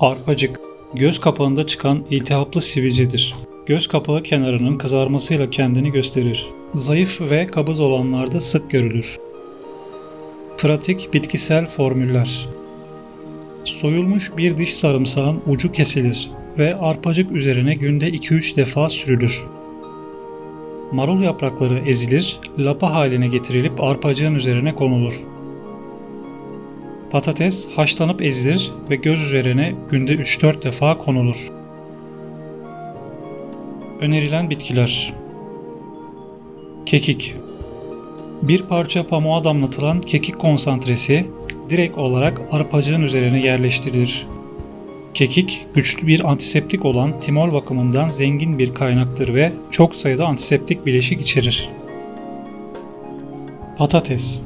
Arpacık, göz kapağında çıkan iltihaplı sivilcedir. Göz kapağı kenarının kızarmasıyla kendini gösterir. Zayıf ve kabız olanlarda sık görülür. Pratik bitkisel formüller Soyulmuş bir diş sarımsağın ucu kesilir ve arpacık üzerine günde 2-3 defa sürülür. Marul yaprakları ezilir, lapa haline getirilip arpacığın üzerine konulur. Patates haşlanıp ezilir ve göz üzerine günde 3-4 defa konulur. Önerilen bitkiler Kekik Bir parça pamuğa damlatılan kekik konsantresi direkt olarak arpacığın üzerine yerleştirilir. Kekik, güçlü bir antiseptik olan timol bakımından zengin bir kaynaktır ve çok sayıda antiseptik bileşik içerir. Patates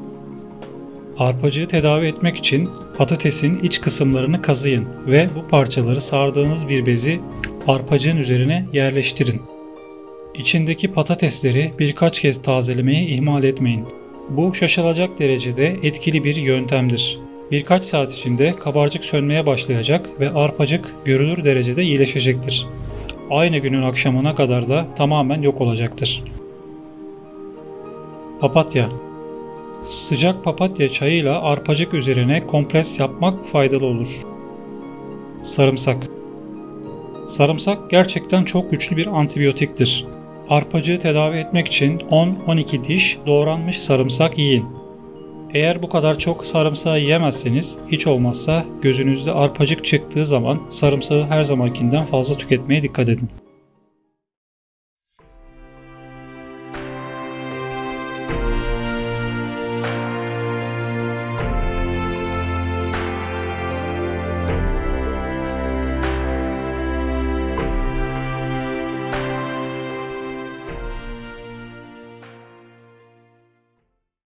Arpacığı tedavi etmek için patatesin iç kısımlarını kazıyın ve bu parçaları sardığınız bir bezi arpacığın üzerine yerleştirin. İçindeki patatesleri birkaç kez tazelemeyi ihmal etmeyin. Bu şaşılacak derecede etkili bir yöntemdir. Birkaç saat içinde kabarcık sönmeye başlayacak ve arpacık görülür derecede iyileşecektir. Aynı günün akşamına kadar da tamamen yok olacaktır. Papatya Sıcak papatya çayıyla arpacık üzerine kompres yapmak faydalı olur. Sarımsak Sarımsak gerçekten çok güçlü bir antibiyotiktir. Arpacığı tedavi etmek için 10-12 diş doğranmış sarımsak yiyin. Eğer bu kadar çok sarımsağı yiyemezseniz hiç olmazsa gözünüzde arpacık çıktığı zaman sarımsağı her zamankinden fazla tüketmeye dikkat edin.